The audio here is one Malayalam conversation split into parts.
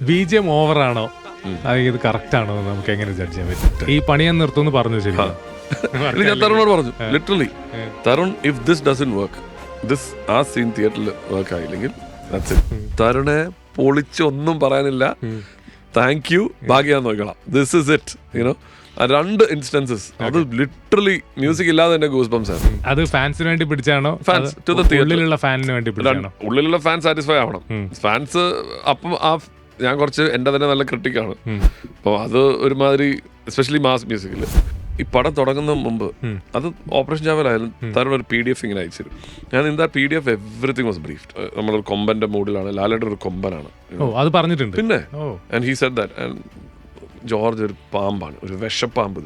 ബി ജി എം ഓവർ ആണോ അല്ലെങ്കിൽ ഇത് കറക്റ്റ് ആണോ എന്ന് നമുക്ക് എങ്ങനെ ജഡ്ജ് ചെയ്യാൻ പറ്റും? ഈ പണി ഞാൻ നിർത്തുമെന്ന് പറഞ്ഞു ശരി ഇത് ഞാൻ തരുണോട് പറഞ്ഞു. Literally Tarun if this doesn't work this ആ സീൻ തിയേറ്ററിൽ വർക്ക് ആയില്ലെങ്കിൽ. തരുണെ പൊളിച്ച് ഒന്നും പറയാനില്ല താങ്ക് യു ഭാഗ്യാന്ന് നോക്കണം this is it you know രണ്ട് ഇൻസ്റ്റൻസസ് അത് ലിറ്ററലി മ്യൂസിക് ഇല്ലാതെ തന്നെ ഗൂസ് ബംസ് ആണ് അത് ഫാൻസിന് വേണ്ടി പിടിച്ചാണോ? Fans to the. ഉള്ളിലുള്ള ഫാനിന് വേണ്ടി പിടിച്ചാണോ? ഉള്ളിലുള്ള ഫാൻ സാറ്റിസ്ഫൈ ആവണം. ഫാൻസ് അപ്പം ആ ഞാൻ കുറച്ച് എന്റെ തന്നെ നല്ല ക്രിട്ടിക്കാണ് അപ്പോൾ അത് ഒരുമാതിരി എസ്പെഷ്യലി മാസ് മ്യൂസിക്കിൽ ഈ പടം തുടങ്ങുന്ന മുമ്പ് അത് ഓപ്പറേഷൻ ചാവലായാലും തരുൺ ഒരു പി ഡി എഫ് ഇങ്ങനെ അയച്ചു ഞാൻ എന്താ P D F everything was brief നമ്മളൊരു കൊമ്പന്റെ മൂഡിലാണ് ലാലയുടെ ഒരു കൊമ്പനാണ്. അത് പറഞ്ഞിട്ടുണ്ട്. പിന്നെ and he said that and George ഒരു പാമ്പാണ്. ഒരു വിഷപ്പാമ്പ്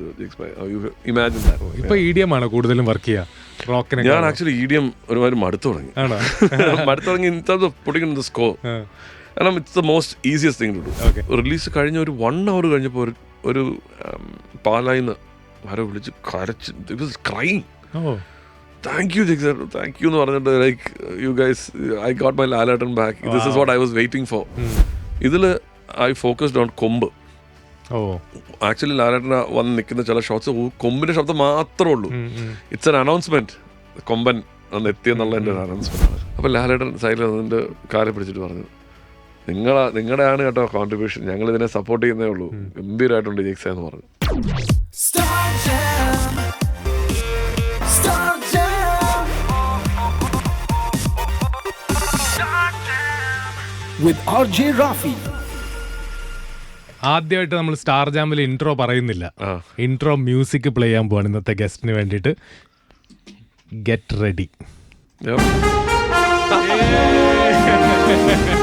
ഇമാജിൻ ഇപ്പൊ ഇ ഡി എം ആണ് കൂടുതലും വർക്ക് ചെയ്യുക ഞാൻ ആക്ച്വലി ഇ ഡി എം ഒരുമാതിരി മടുത്തു തുടങ്ങി. മടുത്തു തുടങ്ങി in terms of putting the score. കാരണം it's the most easiest thing to. Do release കഴിഞ്ഞ ഒരു വൺ അവർ കഴിഞ്ഞപ്പോൾ ഒരു ഒരു പാലായിന്ന് ആരോ വിളിച്ച് കരച്ച് ക്രൈം താങ്ക് യു ജെക്സർ താങ്ക് യു എന്ന് പറഞ്ഞിട്ട് like you guys I got my Lalettan back this is what I was waiting for ഇതിൽ ഐ ഫോക്കസ്ഡ് ഓൺ കൊമ്പ്. ആക്ച്വലി ലാലേട്ടൻ വന്ന് നിൽക്കുന്ന ചില ഷോട്ട്സ് കൊമ്പിന്റെ ശബ്ദം മാത്രമേ ഉള്ളൂ. ഇറ്റ്സ് എൻ അനൗൺസ്മെന്റ് കൊമ്പൻ അന്ന് എത്തിയെന്നുള്ള എന്റെ ഒരു അനൗൺസ്മെന്റ് ആണ്. അപ്പോൾ ലാലേട്ടൻ സൈഡിൽ അതിന്റെ കാര്യം പിടിച്ചിട്ട് പറഞ്ഞു. നിങ്ങളാ നിങ്ങളുടെയാണ് കേട്ടോ കോൺട്രിബ്യൂഷൻ ഞങ്ങൾ ഇതിനെ സപ്പോർട്ട് ചെയ്യുന്നേ ഉള്ളൂ. ഗംഭീരമായിട്ടുണ്ട് ജിക്സ എന്ന് പറഞ്ഞു. With RJ Rafi. ആദ്യമായിട്ട് നമ്മൾ സ്റ്റാർ ജാമിൽ ഇൻട്രോ പറയുന്നില്ല. ഇൻട്രോ മ്യൂസിക് പ്ലേ ചെയ്യാൻ പോവാണ് ഇന്നത്തെ ഗസ്റ്റിന് വേണ്ടിയിട്ട്. Get ready.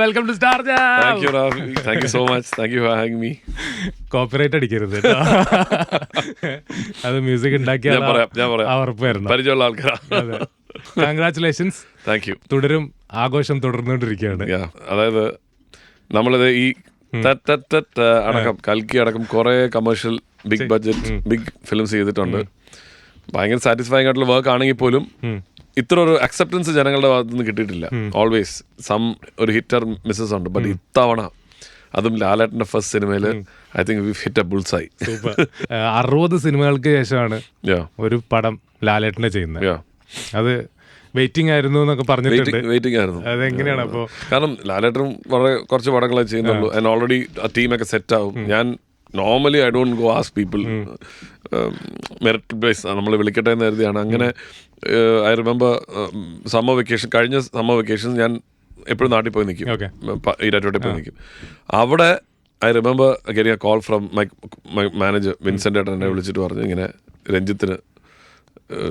Welcome to star Thank you, Rafi so much. Thank you for having me. Copyright അടിക്കരുത്. അത് മ്യൂസിക് ഉണ്ടാക്കിയ ഞാൻ പറയാം, ഞാൻ പറയാം. ഉറപ്പ് വരണം. പരിചയമുള്ള ആൾക്കാരാണ് കൺഗ്രാറ്റുലേഷൻസ് താങ്ക് യു തുടരും. ആഘോഷം തുടർന്നുകൊണ്ടിരിക്കുകയാണ്. അതായത് നമ്മളിത് ഈ അടക്കം. കൽക്കി അടക്കം കുറെ commercial big budget big films ചെയ്തിട്ടുണ്ട്. ഭയങ്കര സാറ്റിസ്ഫൈങ് ആയിട്ടുള്ള വർക്ക് ആണെങ്കിൽ പോലും ഇത്ര ഒരു അക്സെപ്റ്റൻസ് ജനങ്ങളുടെ ഭാഗത്തു നിന്ന് കിട്ടിയിട്ടില്ല. ഓൾവേസ് സം ഒരു ഹിറ്റർ മിസ്സസ് ഉണ്ട്. ബട്ട് ഇത്തവണ അതും ലാലേട്ടന്റെ ഫസ്റ്റ് സിനിമയിൽ I think we hit a bullseye അറുപത് സിനിമകൾക്ക് ശേഷമാണ് ഒരു പടം ലാലേട്ടനെ ചെയ്യുന്നത്. അത് വെയിറ്റിംഗ് ആയിരുന്നു എന്നൊക്കെ പറഞ്ഞിട്ടുണ്ട്. വെയിറ്റിംഗ് ആയിരുന്നു. അതെങ്ങനെയാണ് അപ്പോൾ കാരണം ലാലേട്ടനും വളരെ കുറച്ച് പടങ്ങളെ ചെയ്യുന്നുള്ളൂ. ആൻഡ് ഓൾറെഡി ആ ടീമൊക്കെ സെറ്റ് ആവും. ഞാൻ normally I don't go as people merit base നമ്മൾ വിളിക്കട്ടെ എന്ന് കരുതിയാണ്. അങ്ങനെ ഐ റിമെമ്പർ സമ്മർ വെക്കേഷൻ കഴിഞ്ഞ സമ്മർ വെക്കേഷൻ ഞാൻ എപ്പോഴും നാട്ടിൽ പോയി നിൽക്കും ഈരാറ്റോട്ടിൽ പോയി നിൽക്കും അവിടെ I remember getting a call from my my manager Vincent ഏട്ടൻ എന്നെ വിളിച്ചിട്ട് പറഞ്ഞു ഇങ്ങനെ രഞ്ജിത്തിന്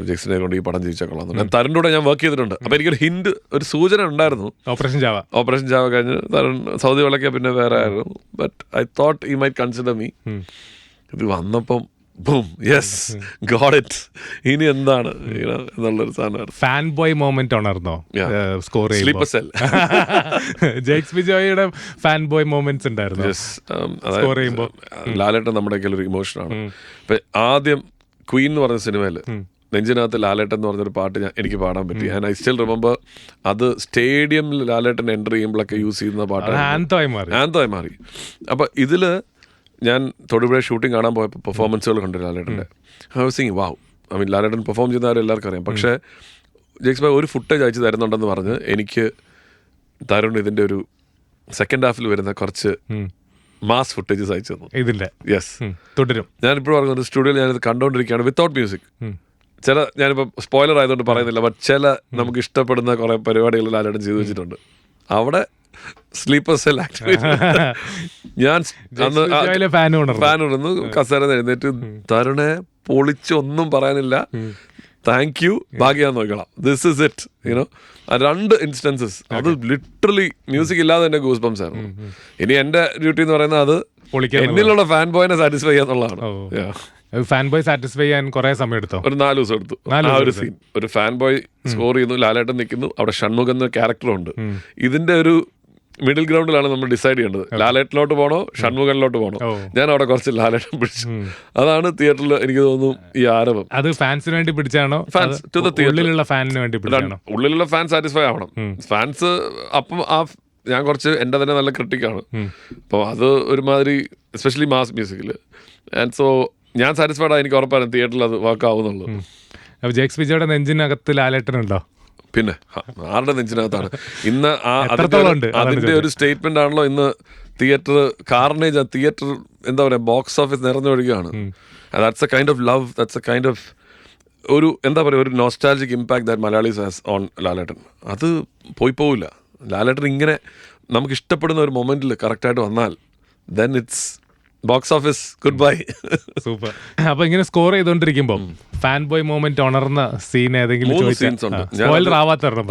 ജെക്സിനെ കൊണ്ട് ഈ പടം ജീവിച്ചാൽ കൊള്ളാം ഞാൻ തരുണിന്റെ കൂടെ ഞാൻ വർക്ക് ചെയ്തിട്ടുണ്ട്. അപ്പോൾ എനിക്കൊരു ഹിന്റ് ഒരു സൂചന ഉണ്ടായിരുന്നു. ഓപ്പറേഷൻ ജാവ ഓപ്പറേഷൻ ജാവ കഴിഞ്ഞ് തരുൺ സൗദി വിളക്കിയ പിന്നെ വേറെ ആയിരുന്നു. But I thought he might consider me ഇത് വന്നപ്പം ബൂം യെസ് ഗോഡ് ഇറ്റ് ഇനി എന്താണ്? എന്നുള്ളൊരു സാധനം ഫാൻ ബോയ് മൊമെന്റ് ഉണർന്നോ സ്കോർ ജെയ്ക്സ് ബിജോയുടെ ഫാൻ ബോയ് മൊമെന്റ്സ് ഉണ്ടായിരുന്നു യെസ് ചെയ്യുമ്പോൾ ചെയ്യുമ്പോ. ലാലേട്ടൻ നമ്മുടെ ഒരു ഇമോഷനാണ് ആദ്യം ക്വീൻ എന്ന് പറഞ്ഞ സിനിമയിൽ നെഞ്ചിനകത്ത് ലാലേട്ടൻ എന്ന് പറഞ്ഞൊരു പാട്ട് ഞാൻ എനിക്ക് പാടാൻ പറ്റി. ആൻഡ് ഐ സ്റ്റിൽ റിമെമ്പർ അത് സ്റ്റേഡിയമിൽ ലാലേട്ടൻ എന്റർ ചെയ്യുമ്പോഴൊക്കെ യൂസ് ചെയ്യുന്ന പാട്ടാണ് ആന്തോയി മാറി. ആന്തമായി മാറി. അപ്പോൾ ഇതിൽ ഞാൻ തൊടുപുഴ ഷൂട്ടിംഗ് കാണാൻ പോയപ്പോൾ പെർഫോമൻസുകൾ കണ്ടു ലാലേട്ടന്റെ. Housing wow I mean Lalettan perform ചെയ്യുന്നവരെ എല്ലാവർക്കും അറിയാം. പക്ഷേ ജെക്സ് ഭായ് ഒരു ഫുട്ടേജ് അയച്ചു തരുന്നുണ്ടെന്ന് പറഞ്ഞ് എനിക്ക് തരുൺ ഇതിന്റെ ഒരു സെക്കൻഡ് ഹാഫിൽ വരുന്ന കുറച്ച് മാസ് ഫുട്ടേജസ് അയച്ചു തന്നു. ഇതില്ല യെസ് തുടരും. ഞാൻ ഞാനിപ്പോൾ പറഞ്ഞു സ്റ്റുഡിയോയിൽ ഞാനിത് കണ്ടുകൊണ്ടിരിക്കുകയാണ് വിത്തൗട്ട് മ്യൂസിക് ചില ഞാനിപ്പോൾ സ്പോയിലർ ആയതുകൊണ്ട് പറയുന്നില്ല ബട്ട് ചില നമുക്ക് ഇഷ്ടപ്പെടുന്ന കുറേ പരിപാടികൾ ലാലേട്ടൻ ചെയ്തു വെച്ചിട്ടുണ്ട്. അവിടെ സ്ലീപ്പർ സെൽ ഞാൻ അന്ന് ഫാൻ ഉണർന്നു. കസേര എഴുന്നേറ്റ് തരുണെ പൊളിച്ച് ഒന്നും പറയാനില്ല താങ്ക് യു ഭാഗ്യാന്ന് നോക്കണം this is it you know രണ്ട് ഇൻസ്റ്റൻസസ് അത് ലിറ്ററലി മ്യൂസിക് ഇല്ലാതെ തന്നെ ഗൂസ് ബംസ് ആയിരുന്നു ഇനി എന്റെ ഡ്യൂട്ടി എന്ന് പറയുന്നത് അത് എന്നിലുള്ള ഫാൻ ബോയിനെ സാറ്റിസ്ഫൈ ചെയ്യാന്നുള്ളതാണ്. ഫാൻ ബോയ് സാറ്റിസ്ഫൈ ചെയ്യാൻ കുറെ സമയം എടുത്തോ ഒരു നാല് ദിവസം എടുത്തു. ആ ഒരു സീൻ ഒരു ഫാൻ ബോയ് സ്കോർ ചെയ്യുന്നു ലാലേട്ടൻ നിൽക്കുന്നു അവിടെ ഷൺമുഖം എന്ന ക്യാരക്ടറുണ്ട് ഇതിന്റെ ഒരു മിഡിൽ ഗ്രൗണ്ടിലാണ് നമ്മൾ ഡിസൈഡ് ചെയ്യേണ്ടത്. ലാലേട്ടിലോട്ട് പോണോ ഷൺമുഖനിലോട്ട് പോകണോ ഓ. ഞാൻ അവിടെ കുറച്ച് ലാലേട്ടൻ പിടിച്ചു. അതാണ് തിയേറ്ററിൽ എനിക്ക് തോന്നുന്നു ഈ ആരവം. അത് ഫാൻസിന് വേണ്ടി പിടിച്ചാണോ? Fans to the. ഉള്ളിലുള്ള ഫാനിന് വേണ്ടി ഉള്ളിലുള്ള ഫാൻ സാറ്റിസ്ഫൈ ആവണം. ഫാൻസ് അപ്പം ആ ഞാൻ കുറച്ച് എന്റെ തന്നെ നല്ല ക്രിട്ടിക്കാണ് അപ്പോൾ അത് ഒരുമാതിരി എസ്പെഷ്യലി മാസ് മ്യൂസിക്കിൽ ആൻഡ് സോ ഞാൻ സാറ്റിസ്ഫൈഡ് എനിക്ക് ഉറപ്പാണ് തിയേറ്ററിൽ അത് വർക്ക് ആവുന്നുള്ളൂ. അപ്പൊ ജേക്സ് വിജയുടെ നെഞ്ചിനകത്ത് ലാലേട്ടനുണ്ടോ? പിന്നെ ആരുടെ നെഞ്ചിനകത്താണ്? ഇന്ന് ആ അതിന്റെ ഒരു- സ്റ്റേറ്റ്മെന്റ് ആണല്ലോ ഇന്ന് തിയേറ്റർ കാർണേജ് തിയേറ്റർ എന്താ പറയാ box office നിറഞ്ഞൊഴുകയാണ് that's a kind of love that's a kind of ഒരു എന്താ പറയുക ഒരു nostalgic impact that Malayalis has on Lalettan. അത് പോയി പോവില്ല. ലാലേട്ടൻ ഇങ്ങനെ നമുക്ക് ഇഷ്ടപ്പെടുന്ന ഒരു മൊമെന്റിൽ കറക്റ്റായിട്ട് വന്നാൽ then it's box office good bye super. അപ്പൊ ഇങ്ങനെ സ്കോർ ചെയ്തോണ്ടിരിക്കുമ്പോ ഫാൻ ബോയ് മൂവ്മെന്റ് ഉണർന്ന സീൻ ഏതെങ്കിലും സീൻസ് ഉണ്ട്.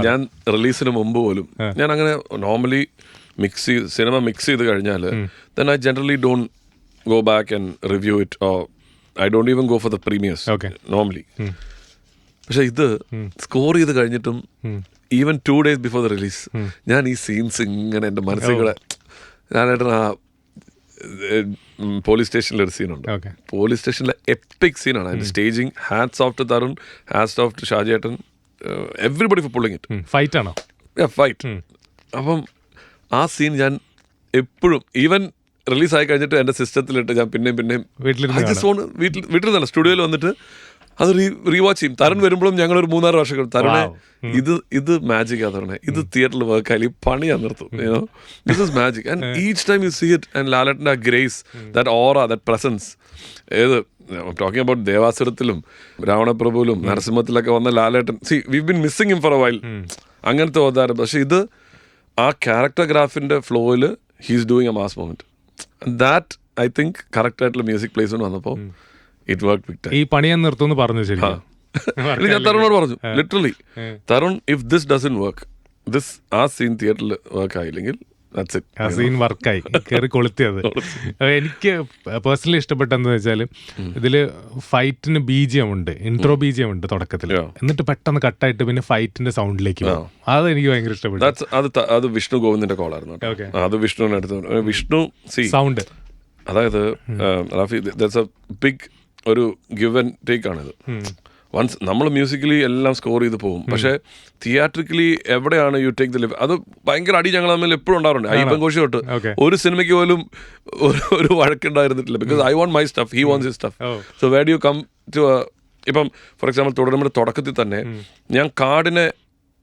ഞാൻ റിലീസിന് മുമ്പ് പോലും ഞാൻ അങ്ങനെ നോർമലി മിക്സ് ചെയ്ത് സിനിമ മിക്സ് ചെയ്ത് കഴിഞ്ഞാൽ then I generally don't go back and review it oh I don't even go for the premieres Okay. Normally പക്ഷെ ഇത് സ്കോർ ചെയ്ത് കഴിഞ്ഞിട്ടും even two days before the release ഞാൻ ഈ സീൻസ് ഇങ്ങനെ എന്റെ മനസ്സിൽ കൂടെ ഞാനായിട്ട് ആ പോലീസ് സ്റ്റേഷനിലെ ഒരു സീനുണ്ട്. പോലീസ് സ്റ്റേഷനിലെ എപ്പിക് സീനാണ് അതിന്റെ staging hats off to Tarun hats off to Shajettan everybody for pulling it fight ആണോ? ഫൈറ്റ് അപ്പം ആ സീൻ ഞാൻ എപ്പോഴും ഈവൻ റിലീസ് ആയി കഴിഞ്ഞിട്ട് എന്റെ സിസ്റ്റത്തിലിട്ട് ഞാൻ പിന്നെയും പിന്നെയും വീട്ടിൽ വീട്ടിൽ നിന്നല്ല സ്റ്റുഡിയോയിൽ വന്നിട്ട് അത് റീ റീവാച്ച് ചെയ്യും. തരുൺ വരുമ്പോഴും ഞങ്ങൾ ഒരു മൂന്നാറ് വർഷം. തരുണെ ഇത് ഇത് മാജിക് ആ തരുണെ. ഇത് തിയേറ്ററിൽ വർക്ക് ഈ പണി ഞാൻ നിർത്തും you know this is magic and each time you see it and ലാലറ്റിന്റെ ആ grace that aura that presence ഏത് ടോക്കിംഗ് അബൌട്ട് ദേവാസുരത്തിലും രാവണപ്രഭുവിലും നരസിംഹത്തിലൊക്കെ വന്ന Lalettan. See we been missing him for a while അങ്ങനത്തെ ഓതാരം. പക്ഷേ ഇത് ആ ക്യാരക്ടർ ഗ്രാഫിന്റെ ഫ്ലോയിൽ he's doing a mass moment that I think correct ആയിട്ടുള്ള മ്യൂസിക് പ്ലേസ് വന്നപ്പോൾ ഇറ്റ് വർക്ക് ഈ പണി ഞാൻ നിർത്തുമെന്ന് പറഞ്ഞു ശരി ഞാൻ തരുണോട് പറഞ്ഞു. Literally Tarun if this doesn't work this ആ സീൻ തിയേറ്ററിൽ വർക്ക് ആയില്ലെങ്കിൽ ആ സീൻ വർക്കായി കയറി കൊളുത്തിയത്. എനിക്ക് പേഴ്സണലി ഇഷ്ടപ്പെട്ടെന്ന് വെച്ചാൽ ഇതിൽ ഫൈറ്റിന് ബീജിയം ഉണ്ട് ഇൻട്രോ ബീജിയം ഉണ്ട് തുടക്കത്തിൽ എന്നിട്ട് പെട്ടെന്ന് കട്ടായിട്ട് പിന്നെ ഫൈറ്റിന്റെ സൗണ്ടിലേക്ക് പോകും അത് എനിക്ക് ഭയങ്കര ഇഷ്ടപ്പെട്ടു. അത് അത് വിഷ്ണു ഗോവിന്ദിന്റെ കോളായിരുന്നു. അത് വിഷ്ണുവിന്റെ അടുത്ത് വിഷ്ണു സൗണ്ട് അതായത് റാഫി ദാറ്റ്സ് എ ബിഗ് ഒരു ഗിവ് ആൻഡ് ടേക്ക് ആണിത്. വൺസ് നമ്മൾ മ്യൂസിക്കലി എല്ലാം സ്കോർ ചെയ്ത് പോകും. പക്ഷേ തിയേറ്ററിക്കലി എവിടെയാണ് യു ടേക്ക് ദ ലിവ് അത് ഭയങ്കര അടി ഞങ്ങൾ തമ്മിൽ എപ്പോഴും ഉണ്ടാറുണ്ട് അയ്യപ്പൻ കോശി തൊട്ട് ഒരു സിനിമയ്ക്ക് പോലും ഒരു വഴക്കുണ്ടായിരുന്നിട്ടില്ല. Because I want my stuff he wants his stuff. So where you come to ഇപ്പം ഫോർ എക്സാമ്പിൾ തുടരുമ്പോൾ തുടക്കത്തിൽ തന്നെ ഞാൻ കാർഡിനെ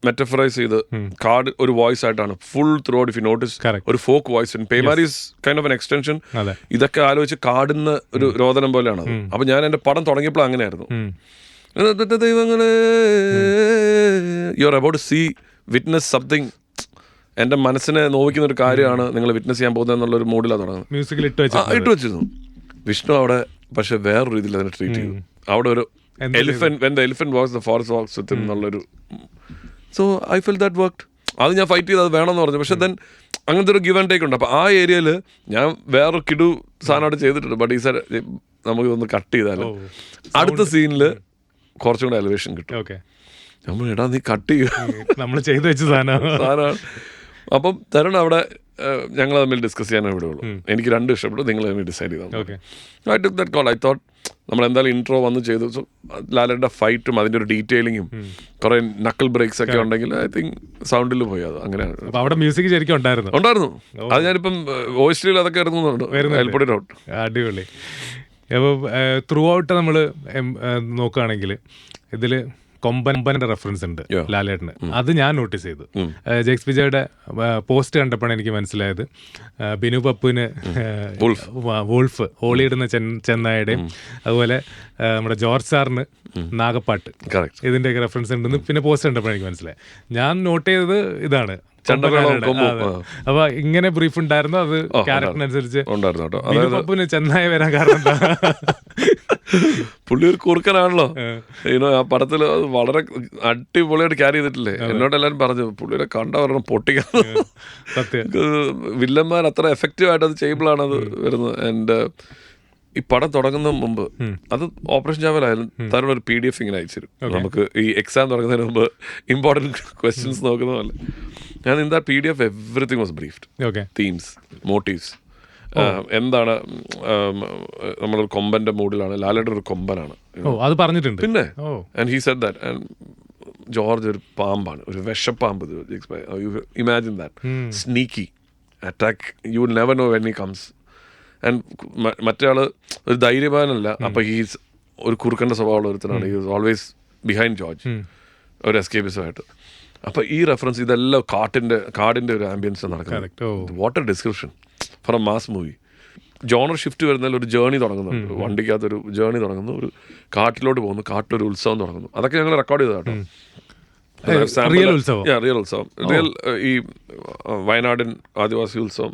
മെറ്റഫറൈസ് ചെയ്ത് കാർഡ് ഒരു വോയിസ് ആയിട്ടാണ് full throughout if you notice ഒരു ഫോക്ക് വോയിസ് പേമാരീസ് കൈൻഡ് ഓഫ് എൻ എക്സ്റ്റൻഷൻ ഇതൊക്കെ ആലോചിച്ച് കാടുന്ന ഒരു രോദനം പോലെയാണ്. അപ്പൊ ഞാൻ എന്റെ പടം തുടങ്ങിയപ്പോൾ അങ്ങനെയായിരുന്നു. ഉം. ദൈവങ്ങളെ. You are about see witness something എന്റെ മനസ്സിനെ നോവിക്കുന്ന ഒരു കാര്യമാണ് നിങ്ങൾ വിറ്റ്നസ് ചെയ്യാൻ പോകുന്നത് എന്നുള്ള ഒരു മൂഡിലാണ് തുടങ്ങുന്നത്. മ്യൂസിക്കിൽ ഇട്ട് ഇട്ട് വെച്ചിരുന്നു. വിഷ്ണു അവിടെ പക്ഷെ വേറൊരു രീതിയിൽ അതിനെ ട്രീറ്റ് ചെയ്തു. അവിടെ ഒരു elephant when the elephant walks the forest walks with എന്നുള്ളൊരു so I feel that work അത് ഞാൻ ഫൈറ്റ് ചെയ്ത് അത് വേണമെന്ന് പറഞ്ഞു. പക്ഷെ ദെൻ അങ്ങനത്തെ ഒരു ഗിവ് ആൻഡ് ടേക്ക് ഉണ്ട്. അപ്പോൾ ആ ഏരിയയിൽ ഞാൻ വേറൊരു കിടു സാധനം അവിടെ ചെയ്തിട്ടുണ്ട്. ബട്ട് ഈ സാർ നമുക്ക് ഇതൊന്ന് കട്ട് ചെയ്താൽ. അടുത്ത സീനിൽ കുറച്ചും കൂടെ എലിവേഷൻ കിട്ടും. ഓക്കെ നമ്മൾ എടാ നീ കട്ട് ചെയ്യുക നമ്മൾ ചെയ്തു വെച്ച സാധനം. സാധനമാണ് അപ്പം തരുൺ അവിടെ ഞങ്ങൾ തമ്മിൽ ഡിസ്കസ് ചെയ്യാനേ ഇവിടെ ഉള്ളൂ എനിക്ക് രണ്ട് ഇഷ്ടപ്പെട്ടു നിങ്ങൾ തമ്മിൽ ഡിസൈഡ് ചെയ്താൽ. I took that call I thought നമ്മൾ എന്തായാലും ഇൻട്രോ വന്ന് ചെയ്തു. സോ ലാലയുടെ ഫൈറ്റും അതിന്റെ ഒരു ഡീറ്റെയിലിങ്ങും കുറേ നക്കൽ ബ്രേക്സ് ഒക്കെ ഉണ്ടെങ്കിൽ ഐ തിങ്ക് സൗണ്ടിൽ പോയി അത് അങ്ങനെയാണ്. അവിടെ മ്യൂസിക് ശരിക്കും ഉണ്ടായിരുന്നു. ഉണ്ടായിരുന്നു. അത് ഞാനിപ്പം വോയിസ്റ്റിൽ അതൊക്കെ ഇറങ്ങുന്നുണ്ട് അടിപൊളി. അപ്പോൾ ത്രൂ ഔട്ട് നമ്മൾ നോക്കുകയാണെങ്കിൽ ഇതിൽ കൊമ്പന്റെ റെഫറൻസ് ഉണ്ട്. ലാലേട്ടന്. അത് ഞാൻ നോട്ടീസ് ചെയ്തു. ജെക്സ് വിജയുടെ പോസ്റ്റ് കണ്ടപ്പോഴാണ് എനിക്ക് മനസ്സിലായത്. ബിനു പപ്പുവിന്. വോൾഫ് ഹോളിയിടുന്ന ചെന്നായുടെയും അതുപോലെ നമ്മുടെ ജോർജ് സാറിന് നാഗപ്പാട്ട്. ഇതിന്റെയൊക്കെ റെഫറൻസ് ഉണ്ടെന്ന് പിന്നെ പോസ്റ്റ് കണ്ടപ്പോഴാണ് എനിക്ക് മനസ്സിലായി ഞാൻ നോട്ട് ചെയ്തത് ഇതാണ്. അപ്പൊ ഇങ്ങനെ ബ്രീഫ് ഉണ്ടായിരുന്നു? അത് ക്യാരക്ടറിനനുസരിച്ച് ചെന്നായ വരാൻ കാരണം എന്താ? പുള്ളി ഒരു കുറുക്കനാണല്ലോ. ഇനോ ആ പടത്തിൽ അത് വളരെ അടിപൊളിയായിട്ട് ക്യാരി ചെയ്തിട്ടില്ലേ? എന്നോട് എല്ലാവരും പറഞ്ഞു പുള്ളിയുടെ കണ്ട പറഞ്ഞ പൊട്ടിക്കാൻ വില്ലന്മാർ അത്ര എഫക്റ്റീവ് ആയിട്ട് അത് ചെയ്യുമ്പോഴാണ് അത് വരുന്നത്. ആൻഡ് ഈ പടം തുടങ്ങുന്ന മുമ്പ് അത് ഓപ്പറേഷൻ ചാവലായാലും തരുള്ള ഒരു പി ഡി എഫ് ഇങ്ങനെ അയച്ചു നമുക്ക് ഈ എക്സാം തുടങ്ങുന്നതിന് മുമ്പ് ഇമ്പോർട്ടന്റ് ക്വസ്റ്റ്യൻസ് നോക്കുന്ന പോലെ. ഞാൻ in that P D F everything was briefed okay themes motives എന്താണ് നമ്മൾ നമ്മളൊരു കൊമ്പന്റെ മൂഡിലാണ് ലാലയുടെ ഒരു കൊമ്പനാണ്. അത് പറഞ്ഞിട്ടുണ്ട്. പിന്നെ and he said that and George ഒരു പാമ്പാണ് ഒരു വിഷപ്പാമ്പ് imagine that sneaky attack you never know when he comes and മറ്റേ ആൾ ഒരു ധൈര്യവാനല്ല അപ്പൊ ഹീസ് ഒരു കുറുക്കന്റെ സ്വഭാവമുള്ള ഒരുത്തനാണ്. ഹി ഓൾവേസ് ബിഹൈൻഡ് ജോർജ് ഒരു എസ്കേപ്പിസമായിട്ട് അപ്പൊ ഈ റെഫറൻസ് ഇതെല്ലാം കാട്ടിന്റെ കാടിന്റെ ഒരു ആംബിയൻസ്. നടക്കുന്നത്. What what a description for a mass movie. Genre shift വരുന്നതിൽ ഒരു ജേണി തുടങ്ങുന്നുണ്ട് വണ്ടിക്കകത്തൊരു ജേണി തുടങ്ങുന്നു. ഒരു കാട്ടിലോട്ട് പോകുന്നു. കാട്ടിലൊരു ഉത്സവം തുടങ്ങുന്നു. അതൊക്കെ ഞങ്ങൾ റെക്കോർഡ് ചെയ്ത കേട്ടോ? റിയൽ ഉത്സവം. റിയൽ ഈ വയനാടൻ ആദിവാസി ഉത്സവം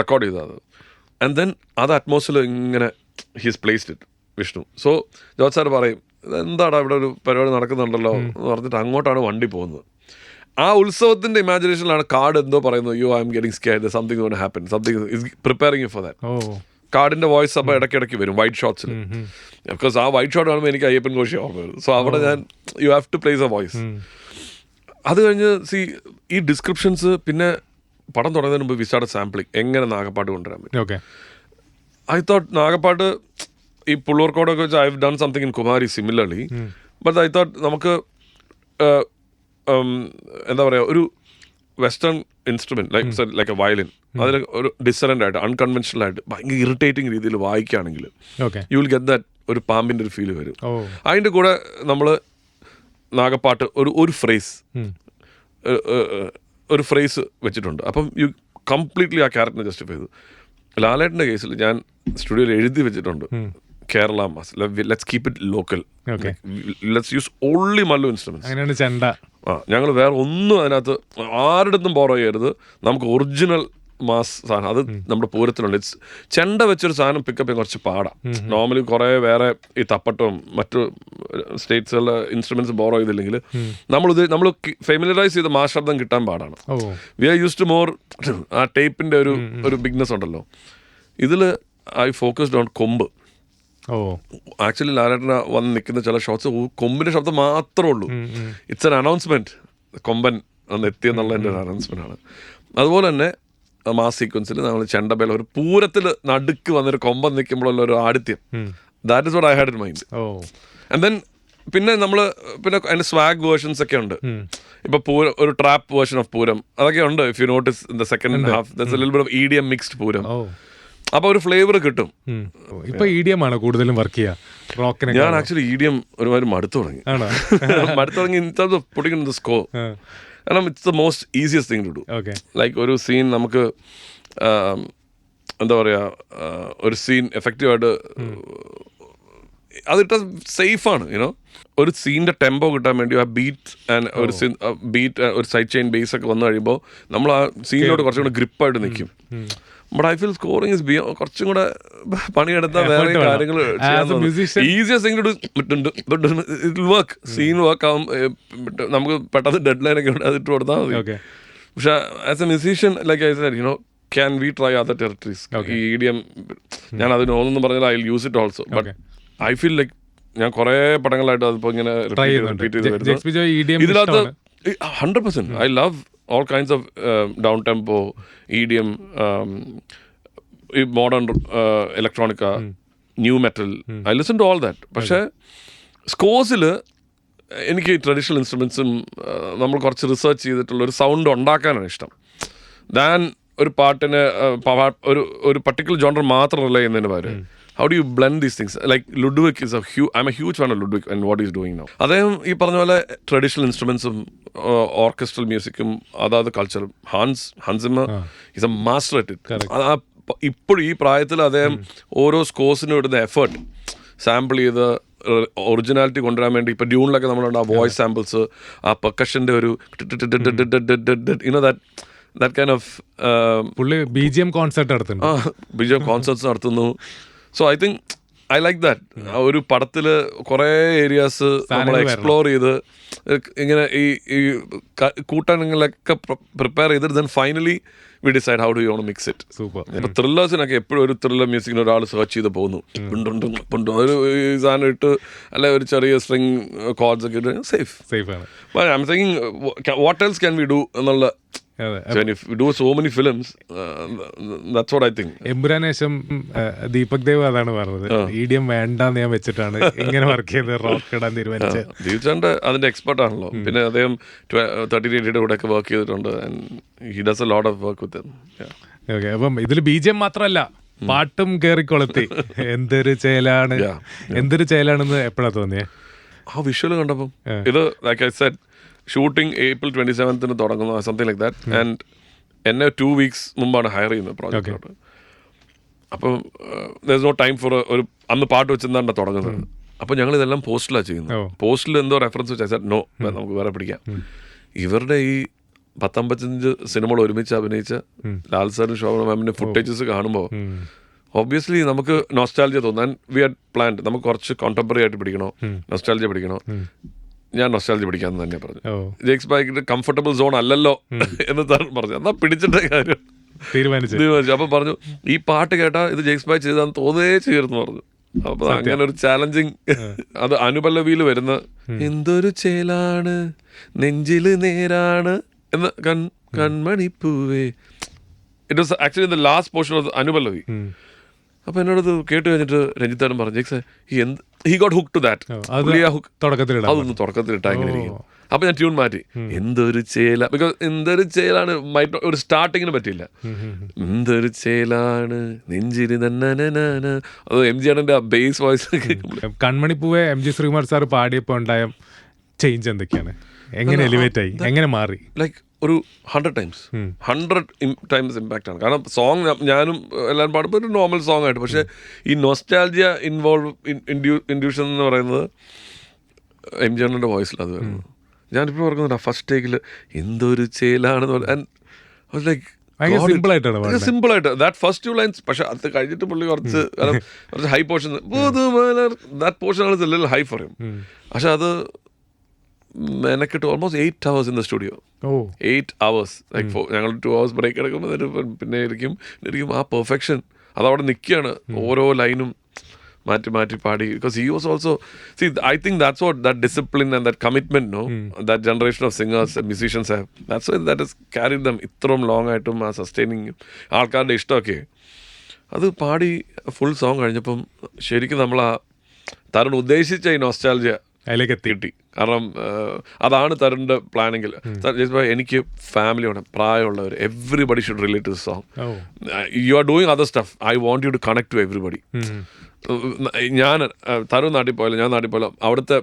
റെക്കോർഡ് ചെയ്തത് അത്. ആൻഡ് ദെൻ അത് അറ്റ്മോസ്ഫിയർ ഇങ്ങനെ he's placed it Vishnu. So George sir പറയും എന്താടാ ഇവിടെ ഒരു പരിപാടി നടക്കുന്നുണ്ടല്ലോ? എന്ന് പറഞ്ഞിട്ട് അങ്ങോട്ടാണ് വണ്ടി പോകുന്നത്. ആ ഉത്സവത്തിന്റെ ഇമാജിനേഷനിലാണ് കാർഡ് എന്തോ പറയുന്നത് you I'm getting scare something happen something is preparing for that കാർഡിന്റെ വോയിസ് അപ്പോൾ ഇടയ്ക്കിടയ്ക്ക് വരും വൈറ്റ് ഷോട്ട്സിൽ ബിക്കോസ് ആ വൈറ്റ് ഷോട്ട് കാണുമ്പോൾ എനിക്ക് അയ്യപ്പൻ കോശി ഓർമ്മ വരും. സോ അവിടെ ഞാൻ you have to place a voice അത് കഴിഞ്ഞ് സി ഈ ഡിസ്ക്രിപ്ഷൻസ് പിന്നെ പടം തുടങ്ങുന്നതിന് മുമ്പ് വിസാഡ് സാമ്പിളിംഗ് എങ്ങനെ നാഗപ്പാട്ട് കൊണ്ടുവരാൻ പറ്റും? ഓക്കെ. ഐ തോട്ട് നാഗപ്പാട്ട് ഈ പുള്ളൂർക്കോടൊക്കെ വെച്ച് I have done something in Kumari similarly but I thought നമുക്ക് എന്താ പറയുക ഒരു western instrument like like a violin അതിൽ ഒരു ഡിസറന്റ് ആയിട്ട് അൺകൺവെൻഷണൽ ആയിട്ട് ഭയങ്കര ഇറിറ്റേറ്റിംഗ് രീതിയിൽ വായിക്കുകയാണെങ്കിൽ യു വിൽ ഗെറ്റ് ദാറ്റ് ഒരു പാമ്പിന്റെ ഒരു ഫീൽ വരും. അതിന്റെ കൂടെ നമ്മൾ നാഗപ്പാട്ട് ഒരു ഒരു ഫ്രേസ് ഒരു ഫ്രേസ് വെച്ചിട്ടുണ്ട്. അപ്പം യു കംപ്ലീറ്റ്ലി ആ ക്യാരക്ടറിനെ ജസ്റ്റിഫൈ ചെയ്തു. ലാലേട്ടന്റെ കേസിൽ ഞാൻ സ്റ്റുഡിയോയിൽ എഴുതി വെച്ചിട്ടുണ്ട്. Kerala mass let's keep it local. Let's use only Mallu instruments അങ്ങനെയാണ് ചെണ്ട. ആ ഞങ്ങൾ വേറെ ഒന്നും അതിനകത്ത് ആരുടെത്തും ബോറോ ചെയ്യരുത്. നമുക്ക് ഒറിജിനൽ മാസ് സാധനം അത് നമ്മുടെ പൂരത്തിലുണ്ട് ഇറ്റ്സ് ചെണ്ട വെച്ചൊരു സാധനം പിക്കപ്പ് ചെയ്യാൻ കുറച്ച് പാടാം. നോർമലി കുറേ വേറെ ഈ തപ്പട്ടവും മറ്റു സ്റ്റേറ്റ്സുകളിലെ ഇൻസ്ട്രുമെന്റ്സ് ബോറോ ചെയ്തില്ലെങ്കിൽ നമ്മളിത് നമ്മൾ ഫെമിലറൈസ് ചെയ്ത മാശബ്ദം കിട്ടാൻ പാടാണ്. We are use to more ആ ടേപ്പിന്റെ ഒരു ഒരു ബിഗ്നസ് ഉണ്ടല്ലോ. ഇതിൽ ഐ ഫോക്കസ്ഡ് ഓൺ കൊമ്പ്. ഓ. ആക്ച്വലി ലാലേട്ടന വന്ന് നിൽക്കുന്ന ചില ഷോട്ട്സ് കൊമ്പിന്റെ ശബ്ദം മാത്രമേ ഉള്ളൂ. ഇറ്റ്സ് എൻ അനൗൺസ്മെന്റ് കൊമ്പൻ അന്ന് എത്തിയെന്നുള്ള എന്റെ ഒരു അനൗൺസ്മെന്റ് ആണ്. അതുപോലെ തന്നെ മാസ് സീക്വൻസിൽ നമ്മൾ ചെണ്ടബേല ഒരു പൂരത്തിൽ നടുക്ക് വന്നൊരു കൊമ്പൻ നിൽക്കുമ്പോഴുള്ള ഒരു ആദിത്യം that is what I had in mind oh. And then പിന്നെ നമ്മൾ പിന്നെ അതിന്റെ സ്വാഗ് വേർഷൻസ് ഒക്കെ ഉണ്ട്. ഇപ്പൊ പൂരം ഒരു ട്രാപ്പ് വേർഷൻ ഓഫ് പൂരം. അതൊക്കെ ഉണ്ട് if you notice the second half the lil bit of idiom mixed Pooram. ഓ അപ്പൊ ഒരു ഫ്ലേവർ കിട്ടും. ഇപ്പൊ ഇ ഡി എം ആണ് കൂടുതലും വർക്ക് ചെയ്യുക റോക്കിനെ ഞാൻ ആക്ച്വലി ഇ ഡി എം ഒരുമാതിരി മടുത്തു തുടങ്ങി. മടുത്തു തുടങ്ങി. In terms of the score കാരണം it's the most easiest thing to do like ഒരു സീൻ നമുക്ക് എന്താ പറയുക ഒരു സീൻ എഫക്റ്റീവായിട്ട് അത് ഇട്ട സേഫാണ് യുനോ ഒരു സീനിന്റെ ടെമ്പോ കിട്ടാൻ വേണ്ടി ആ ബീറ്റ് ആൻഡ് ഒരു സീൻ ബീറ്റ് ഒരു സൈഡ് ചെയിൻ ബേസ് ഒക്കെ വന്നു കഴിയുമ്പോൾ നമ്മൾ ആ സീനിലോട്ട് കുറച്ചും കൂടെ ഗ്രിപ്പായിട്ട് നിൽക്കും but I feel scoring is ബിയോ കുറച്ചും കൂടെ പണിയെടുത്താൽ വേറെ. കാര്യങ്ങൾ easiest thing to it work scene work ആവും. നമുക്ക് പെട്ടെന്ന് ഡെഡ് ലൈൻ ഒക്കെ അത് ഇട്ട് കൊടുത്താൽ മതി. പക്ഷെ as a musician like I said you know can we try other territories E ഈ ഇഡിയം ഞാൻ അതിന് ഓന്നെന്ന് പറഞ്ഞാൽ I use it also but. I feel like ഞാൻ കുറെ പടങ്ങളായിട്ട് അതിപ്പോ ഇങ്ങനെ റിപ്പീറ്റ് ചെയ്ത് ഇതിനകത്ത് hundred percent I love all kinds of down tempo idiom ഈ modern electronica nu metal I listen to all that പക്ഷേ സ്കോസിൽ എനിക്ക് ട്രഡീഷണൽ ഇൻസ്ട്രുമെൻസും നമ്മൾ കുറച്ച് റിസർച്ച് ചെയ്തിട്ടുള്ള ഒരു സൗണ്ട് ഉണ്ടാക്കാനാണ് ഇഷ്ടം. ദാൻ ഒരു പാട്ടിന് uh, ഒരു ഒരു പർട്ടിക്കുലർ ജോണ്ടർ മാത്രം റിലേ ചെയ്യുന്നതിന് പകരം how do you blend these things like Ludwig is a huge I'm a huge fan of Ludwig and what is doing no അദ്ദേഹം ഈ പറഞ്ഞ പോലെ ട്രഡീഷണൽ ഇൻസ്ട്രുമെന്റ്സും ഓർക്കസ്ട്രൽ മ്യൂസിക്കും അതാത് കൾച്ചറും Hans ഹൻസിമ is a master at it ഇപ്പോഴും ഈ പ്രായത്തിൽ അദ്ദേഹം ഓരോ സ്കോസിനും ഇടുന്ന എഫേർട്ട് സാമ്പിൾ ചെയ്ത് ഒറിജിനാലിറ്റി കൊണ്ടുവരാൻ വേണ്ടി ഇപ്പോൾ ഡ്യൂണിലൊക്കെ നമ്മളുണ്ട് ആ വോയിസ് സാമ്പിൾസ് ആ പെക്കഷന്റെ ഒരു you know that that kind of പുള്ളി B G M concert B G M concerts നടത്തുന്നു. So I think I like that ഒരു പടത്തിൽ കുറെ ഏരിയാസ് നമ്മൾ. എക്സ്പ്ലോർ ചെയ്ത് ഇങ്ങനെ ഈ ഈ കൂട്ടാനങ്ങളൊക്കെ പ്രിപ്പയർ ചെയ്തിട്ട് then finally we decide how do you mix it super ഇപ്പൊ ത്രില്ലേഴ്സിനൊക്കെ എപ്പോഴും ഒരു ത്രില്ലർ മ്യൂസിക്കിന് ഒരാൾ സെർച്ച് ചെയ്ത് പോകുന്നു. പുണ്ടുണ്ടും പുണ്ടും ഒരു സാധനം ഇട്ട് അല്ലെ ഒരു ചെറിയ സ്ട്രിങ് കോഡ്സ് ഒക്കെ ഇട്ട് സേഫ് സേഫ് ആണ്. I am thinking what else can we do എന്നുള്ള do so many films that's what I think എമ്പുരാനേശം Deepak Dev അതാണ് പറഞ്ഞത്. ഇ ഡി എം വേണ്ടെന്ന് ഞാൻ വെച്ചിട്ടാണ് ഇങ്ങനെ വർക്ക് ചെയ്ത് റോക്ക് ഇടാൻ തീരുമാനിച്ചത്. ദീപ്ചാണ്ട് അതിന്റെ എക്സ്പെർട്ട് ആണല്ലോ. പിന്നെ അദ്ദേഹം തേർട്ടി എയ്റ്റിയുടെ കൂടെ ഒക്കെ വർക്ക് ചെയ്തിട്ടുണ്ട് he does a lot of work with okay അപ്പം ഇതിൽ ബി ജെ എം മാത്രമല്ല പാട്ടും കേറി കൊളുത്തി എന്തൊരു ചേലാണ്? എന്തൊരു ചേലാണെന്ന് എപ്പോഴാ തോന്നിയേ? ആ വിഷ്വൽ കണ്ടപ്പം. ഇത് like I set shooting April twenty സെവൻത്തിന് തുടങ്ങുന്നു സംതിങ് ലൈക്ക് ദാറ്റ് ആൻഡ് എന്നെ ടു വീക്സ് മുമ്പാണ് ഹയർ ചെയ്യുന്നത് പ്രോജക്റ്റിലോട്ട് അപ്പം ദർ നോ ടൈം ഫോർ ഒരു അന്ന് പാട്ട് വെച്ചെന്നാണ് തുടങ്ങുന്നത്? അപ്പോൾ ഞങ്ങൾ ഇതെല്ലാം പോസ്റ്റിലാണ് ചെയ്യുന്നത്. പോസ്റ്റിൽ എന്തോ റെഫറൻസ് വെച്ചാൽ നോ നമുക്ക് വേറെ പിടിക്കാം. ഇവരുടെ ഈ പത്തമ്പത്തഞ്ച് സിനിമകൾ ഒരുമിച്ച് അഭിനയിച്ച ലാൽ സാറും ശോഭന മാമിന്റെ ഫുട്ടേജസ് കാണുമ്പോൾ ഒബ്വിയസ്ലി നമുക്ക് നോസ്റ്റാലജി തോന്നാൻ വി ആർ പ്ലാൻഡ് നമുക്ക് കുറച്ച് കോണ്ടംപററി ആയിട്ട് പിടിക്കണോ? നോസ്റ്റാലജി പിടിക്കണോ? ഞാൻ നൊസ്റ്റാലജി പിടിക്കാന്ന് തന്നെ പറഞ്ഞു ജേക്സ് ബൈക്കിന്റെ കംഫർട്ടബിൾ സോൺ അല്ലല്ലോ എന്ന് താൻ പറഞ്ഞു. എന്നാ പിടിച്ചിട്ട കാര്യം. തീരുമാനിച്ചു. തീരുമാനിച്ചു. അപ്പൊ പറഞ്ഞു ഈ പാട്ട് കേട്ടാ ഇത് ജേക്സ് ബാഗ് ചെയ്താന്ന് തോന്നേ ചെയ്തെന്ന് പറഞ്ഞു. അപ്പൊ അങ്ങനെ ഒരു ചാലഞ്ചിങ് അത് അനുപല്ലവിയിൽ വരുന്ന എന്തൊരു ചേലാണ് നെഞ്ചിൽ നേരാണ് എന്ന് കൺ കൺമണിപ്പൂവേ. It was actually the last portion of അനുപല്ലവി അപ്പൊ എന്നോടത് കേട്ട് കഴിഞ്ഞിട്ട് രഞ്ജിത്താനും പറഞ്ഞു ജെക്സ് ഈ എന്ത് he got hook to that തുടക്കത്തിൽ അതൊന്ന് തുടക്കത്തിൽ ഇങ്ങനെ ഇരിക്കും അപ്പൊ ഞാൻ ട്യൂൺ മാറ്റി. എന്തൊരു ചേല ബിക്കോസ് എന്തൊരു ചേലാണ് ഒരു സ്റ്റാർട്ടിങ്ങിന് പറ്റില്ല എന്തൊരു ചേലാണ് നെഞ്ചിരി. അത് എം ജി ആറിന്റെ ബേസ് വോയിസ് കൺമണി കൺമണിപ്പൂവെ എം ജി ശ്രീകുമാർ സാർ പാടിയപ്പോൾ ഉണ്ടായ ചേഞ്ച് എന്തൊക്കെയാണ്? എങ്ങനെ എലിവേറ്റ് ആയി? എങ്ങനെ മാറി? ലൈക്ക് ഒരു hundred times hundred times impact ആണ്. കാരണം സോങ് ഞാനും എല്ലാവരും പാടുമ്പോൾ ഒരു നോർമൽ സോങ് ആയിട്ട്. പക്ഷേ ഈ നോസ്റ്റാൾജിയ ഇൻവോൾവ് ഇൻഡ്യൂഷൻ എന്ന് പറയുന്നത് എം ജി അണ്ണന്റെ വോയിസിൽ അത് വരുന്നത്. ഞാനിപ്പോൾ ഓർക്കുന്നുണ്ട് ഫസ്റ്റ് ടേക്കിൽ എന്തൊരു ചേലാണെന്ന് പറഞ്ഞു ലൈക്ക് ആയിട്ട്. ദാറ്റ് ഫസ്റ്റ് ടു ലൈൻസ് പക്ഷെ അത് കഴിഞ്ഞിട്ട് പുള്ളി കുറച്ച് കുറച്ച് ഹൈ പോർഷൻ ദാറ്റ് പോർഷൻ ആണ് ഹൈ ഫോർ ഹിം പക്ഷെ അത് മെനക്കിട്ട് almost eight hours in the studio oh. Eight hours like for ഞങ്ങൾ ടു അവേഴ്സ് ബ്രേക്ക് എടുക്കുമ്പോൾ പിന്നെ ഇരിക്കും ഇരിക്കും ആ പെർഫെക്ഷൻ അതവിടെ നിൽക്കുകയാണ് ഓരോ ലൈനും മാറ്റി മാറ്റി പാടി. Because he was also see I think that's what that discipline and that commitment no that generation of singers musicians have that's why that is carry them ഇത്രയും ലോങ് ആയിട്ടും ആ സസ്റ്റൈനിങ് ആൾക്കാരുടെ ഇഷ്ടമൊക്കെ. അത് പാടി ഫുൾ സോങ് കഴിഞ്ഞപ്പം ശരിക്കും നമ്മൾ ആ തരുൺ ഉദ്ദേശിച്ച ഈ നോസ്റ്റാലജിയ അതിലേക്ക് എത്തി കിട്ടി. കാരണം അതാണ് തരുണിന്റെ പ്ലാനെങ്കിൽ. എനിക്ക് ഫാമിലി ഉണ്ട് പ്രായമുള്ളവർ everybody should relate this song you are doing other stuff I want you to connect to everybody ഞാൻ തരുൺ നാട്ടിൽ പോയാലും ഞാൻ നാട്ടിൽ പോയാലും അവിടുത്തെ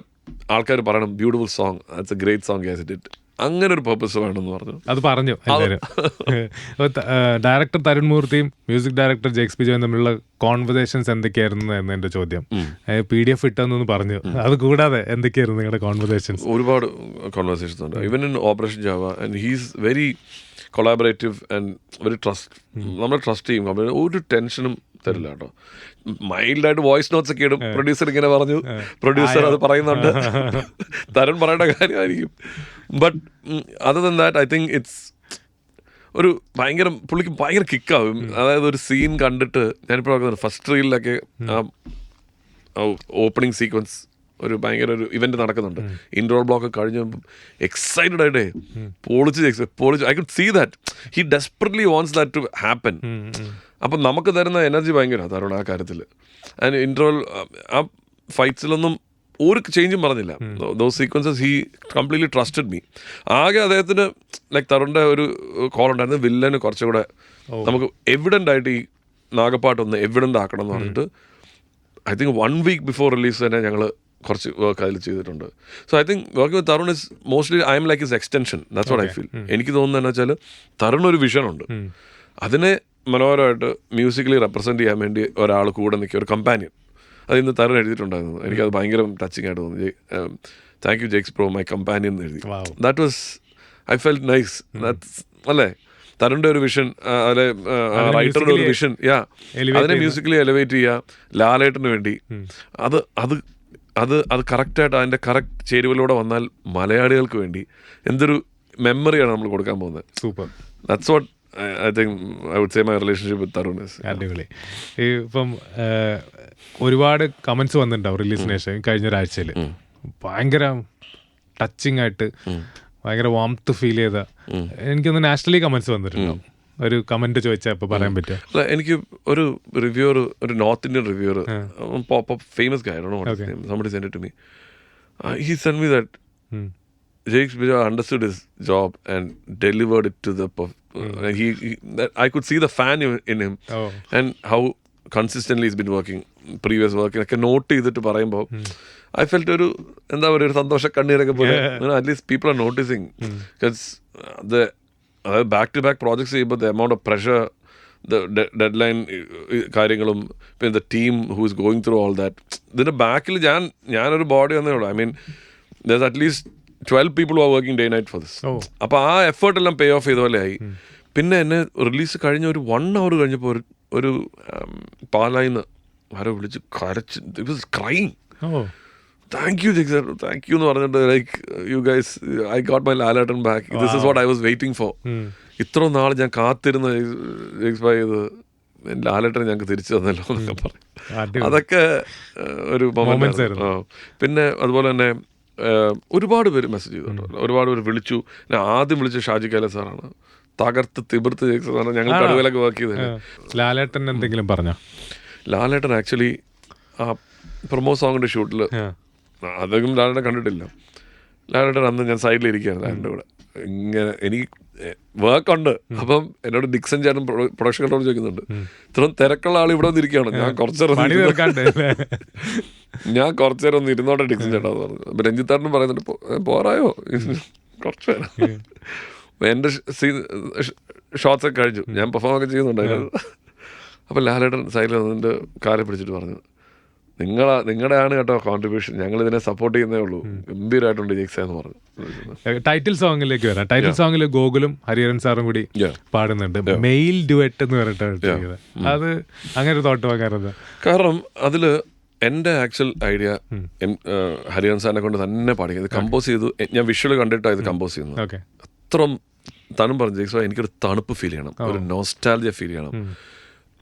ആൾക്കാർ പറയണം beautiful song that's a great song guess it അങ്ങനെ ഒരു പർപ്പസ് വേണമെന്ന് പറഞ്ഞു. അത് പറഞ്ഞു ഡയറക്ടർ തരുൺ മൂർത്തിയും മ്യൂസിക് ഡയറക്ടർ ജെക്സ് ബിജോയും തമ്മിലുള്ള കോൺവെർസേഷൻസ് എന്തൊക്കെയായിരുന്നു എന്ന് ചോദ്യം. പി ഡി എഫ് ഇട്ടെന്നൊന്ന് പറഞ്ഞു. അത് കൂടാതെ എന്തൊക്കെയായിരുന്നു നിങ്ങളുടെ കോൺവെർസേഷൻസ് ഒരുപാട് കോൺവെർസേഷൻസ് ഉണ്ട്. Even in operation Java and he's very collaborative and very trust നമ്മളെ ട്രസ്റ്റ് ചെയ്യും അവർ ഒരു ടെൻഷനും തരില്ല കേട്ടോ. മൈൽഡായിട്ട് വോയിസ് നോട്ട്സ് ഒക്കെ ഇടും. പ്രൊഡ്യൂസർ ഇങ്ങനെ പറഞ്ഞു. പ്രൊഡ്യൂസർ അത് പറയുന്നുണ്ട്. തരൻ പറയേണ്ട കാര്യമായിരിക്കും. But other than that I think it's ഒരു ഭയങ്കര പുള്ളിക്ക് ഭയങ്കര കിക്കാവും അതായത് ഒരു സീൻ കണ്ടിട്ട് ഞാനിപ്പോൾ ഫസ്റ്റ് റീലിലൊക്കെ ആ ഓപ്പണിംഗ് സീക്വൻസ് ഒരു ഭയങ്കര ഒരു ഇവന്റ് നടക്കുന്നുണ്ട്. ഇൻഡോർ ബ്ലോക്ക് കഴിഞ്ഞ എക്സൈറ്റഡ് ആയിട്ടേ പൊളിച്ച് പൊളിച്ച് I could see that he desperately wants that to happen അപ്പം നമുക്ക് തരുന്ന എനർജി ഭയങ്കര തരുൺ ആ കാര്യത്തിൽ ആൻഡ് ഇൻട്രോൾ ആ ഫൈറ്റ്സിലൊന്നും ഒരു ചേഞ്ചും പറഞ്ഞില്ല. Though sequences he completely trusted me ആകെ അദ്ദേഹത്തിന് ലൈക്ക് തരുണിന്റെ ഒരു കോൾ ഉണ്ടായിരുന്നു. വില്ലന് കുറച്ചുകൂടെ നമുക്ക് എവിഡന്റ് ആയിട്ട് ഈ നാഗപ്പാട്ടൊന്ന് എവിഡന്റ് ആക്കണം എന്ന് പറഞ്ഞിട്ട് I think one week before release തന്നെ ഞങ്ങൾ കുറച്ച് വർക്ക് അതിൽ ചെയ്തിട്ടുണ്ട്. So I think work with Tharun is mostly I am like is extension that's what I feel എനിക്ക് തോന്നുന്നത് വെച്ചാൽ തരുൺ ഒരു വിഷൻ ഉണ്ട്. അതിനെ മനോഹരമായിട്ട് മ്യൂസിക്കലി റെപ്രസെന്റ് ചെയ്യാൻ വേണ്ടി ഒരാൾ കൂടെ നിൽക്കുക ഒരു കമ്പാനിയൻ അത് ഇന്ന് തരുൺ എഴുതിയിട്ടുണ്ടായിരുന്നു. എനിക്കത് ഭയങ്കര ടച്ചിങ് ആയിട്ട് തോന്നി. Thank you Jakes bro my companion എന്ന് എഴുതി. That was I felt nice that's അല്ലേ? തരുണിന്റെ ഒരു വിഷൻ അല്ലെ റൈറ്ററുടെ ഒരു വിഷൻ യാ അതിനെ മ്യൂസിക്കലി എലിവേറ്റ് ചെയ്യുക ലാലേട്ടന് വേണ്ടി. അത് അത് അത് അത് കറക്റ്റായിട്ട് അതിന്റെ കറക്റ്റ് ചേരുവയിലൂടെ വന്നാൽ മലയാളികൾക്ക് വേണ്ടി എന്തൊരു മെമ്മറിയാണ് നമ്മൾ കൊടുക്കാൻ പോകുന്നത്. Super. That's what I think I would say my relationship with is അടിപൊളി. ഇപ്പം ഒരുപാട് കമന്റ്സ് വന്നിട്ടുണ്ടാവും റിലീസിന് ശേഷം കഴിഞ്ഞ ഒരാഴ്ചയിൽ ഭയങ്കര ടച്ചിങ് ആയിട്ട് ഭയങ്കര വാംത്ത് ഫീൽ ചെയ്ത എനിക്കൊന്ന് നാഷണലി കമന്റ്സ് വന്നിട്ടുണ്ടാവും. ഒരു കമന്റ് ചോദിച്ചാൽ ഇപ്പൊ പറയാൻ പറ്റുമോ എനിക്ക് ഒരു റിവ്യൂർ ഒരു north Indian reviewer famous guy Okay. Somebody send to me he send me that um. Jake Bija understood his job and delivered it to the. perf- and he, he that I could see the fan in, in him Oh. and how consistently he's been working. Previous work ഒക്കെ നോട്ട് ചെയ്തിട്ട് പറയുമ്പോൾ ഐ ഫെൽറ്റ് ഒരു എന്താ പറയുക ഒരു സന്തോഷ കണ്ണീരൊക്കെ പോലെ at least people are noticing because അതായത് ബാക്ക് ടു ബാക്ക് പ്രോജക്ട്സ് ചെയ്യുമ്പോൾ the amount of pressure the deadline കാര്യങ്ങളും പിന്നെ the team who is going through all that ഇതിന്റെ ബാക്കിൽ ഞാൻ ഞാനൊരു ബോഡി വന്നേ ഉള്ളൂ. I mean thus at least twelve people are working day night for this അപ്പോൾ ആ എഫേർട്ട് എല്ലാം പേ ഓഫ് ചെയ്ത പോലെ ആയി. പിന്നെ എന്നെ റിലീസ് കഴിഞ്ഞ ഒരു വൺ അവർ കഴിഞ്ഞപ്പോൾ ഒരു ഒരു പാലായിന്ന് ആരോ വിളിച്ച് കരച്ച് ഓ. താങ്ക് യു ജഗ്സർ സർ താങ്ക് യു എന്ന് പറഞ്ഞിട്ട് like you guys I got my Lalettan back this is what I was waiting for ഇത്ര നാൾ ഞാൻ കാത്തിരുന്ന ജഗ്സ് ഭായ് ഇത് ലാലേട്ടൻ ഞങ്ങൾക്ക് തിരിച്ചു തന്നല്ലോ എന്നൊക്കെ പറയും. അതൊക്കെ ഒരു. പിന്നെ അതുപോലെ തന്നെ ഒരുപാട് പേര് മെസ്സേജ് ചെയ്തിട്ടുണ്ട്. ഒരുപാട് പേര് വിളിച്ചു. ഞാൻ ആദ്യം വിളിച്ച ഷാജി കൈല സാറാണ്. തകർത്ത് തിമിർത്ത് ജയിച്ചതാണ് ഞങ്ങൾ. കടുവയിലൊക്കെ വർക്ക് ചെയ്തത് ലാലേട്ടൻ എന്തെങ്കിലും പറഞ്ഞ? ലാലേട്ടൻ ആക്ച്വലി ആ പ്രൊമോ സോങ്ങിന്റെ ഷൂട്ടിൽ. അതൊന്നും ലാലേട്ടൻ കണ്ടിട്ടില്ല. ലാലേട്ടൻ അന്ന് ഞാൻ സൈഡിലിരിക്കുകയാണ് ലാലേട്ടന്റെ കൂടെ. ഇങ്ങനെ എനിക്ക് വർക്കുണ്ട് അപ്പം എന്നോട് ഡിക്സൺ ചേട്ടൻ പ്രൊഡക്ഷൻ കണ്ടോട് ചോദിക്കുന്നുണ്ട്. ഇത്രയും തിരക്കുള്ള ആൾ ഇവിടെ വന്നിരിക്കുകയാണ്. ഞാൻ കുറച്ചേരം ഞാൻ കുറച്ചേരം ഒന്ന് ഇരുന്നോട്ടെ ഡിക്സൺ ചേട്ടാ എന്ന് പറഞ്ഞു. അപ്പം രഞ്ജിത്താട്ടനും പറയുന്നുണ്ട് "പോ- പോരായോ? കുറച്ചു നേരം. എന്റെ ഷോർട്സ് ഒക്കെ കഴിച്ചു ഞാൻ പെർഫോം ഒക്കെ ചെയ്യുന്നുണ്ടായിരുന്നു. അപ്പം ലാലേട്ടൻ സൈഡിൽ നിന്നിട്ട് കാലെ പിടിച്ചിട്ട് പറഞ്ഞു നിങ്ങളാ നിങ്ങളുടെയാണ് കേട്ടോ കോൺട്രിബ്യൂഷൻ ഞങ്ങൾ ഇതിനെ സപ്പോർട്ട് ചെയ്യുന്നേ ഉള്ളൂ. ഗംഭീരമായിട്ടുണ്ട് ജിക്സ് എന്ന് പറഞ്ഞു. ടൈറ്റിൽ സോങ്ങിലേക്ക് വരാം. ടൈറ്റിൽ സോങ്ങിൽ ഗോകുലും ഹരിഹരൻ സാറും കൂടി. പാടുന്നുണ്ട്. മെയിൽ ഡുവറ്റ് എന്ന് പറഞ്ഞിട്ട് അത് അങ്ങനെ ഒരു തോട്ട് വാങ്ങാറുണ്ട് കാരണം അതിൽ എന്റെ ആക്ച്വൽ ഐഡിയ ഹരിഹരൻ സാറിനെ കൊണ്ട് തന്നെ പാടിക്കും ഇത് കമ്പോസ് ചെയ്തു. ഞാൻ വിഷ്വൽ കണ്ടിട്ടാണ് ഇത് കമ്പോസ് ചെയ്യുന്നത്. അത്രയും അത്ര തണും പറഞ്ഞു. ജെക്സോ എനിക്കൊരു തണുപ്പ് ഫീൽ ചെയ്യണം. ഒരു നോസ്റ്റാലജി ഫീൽ ചെയ്യണം.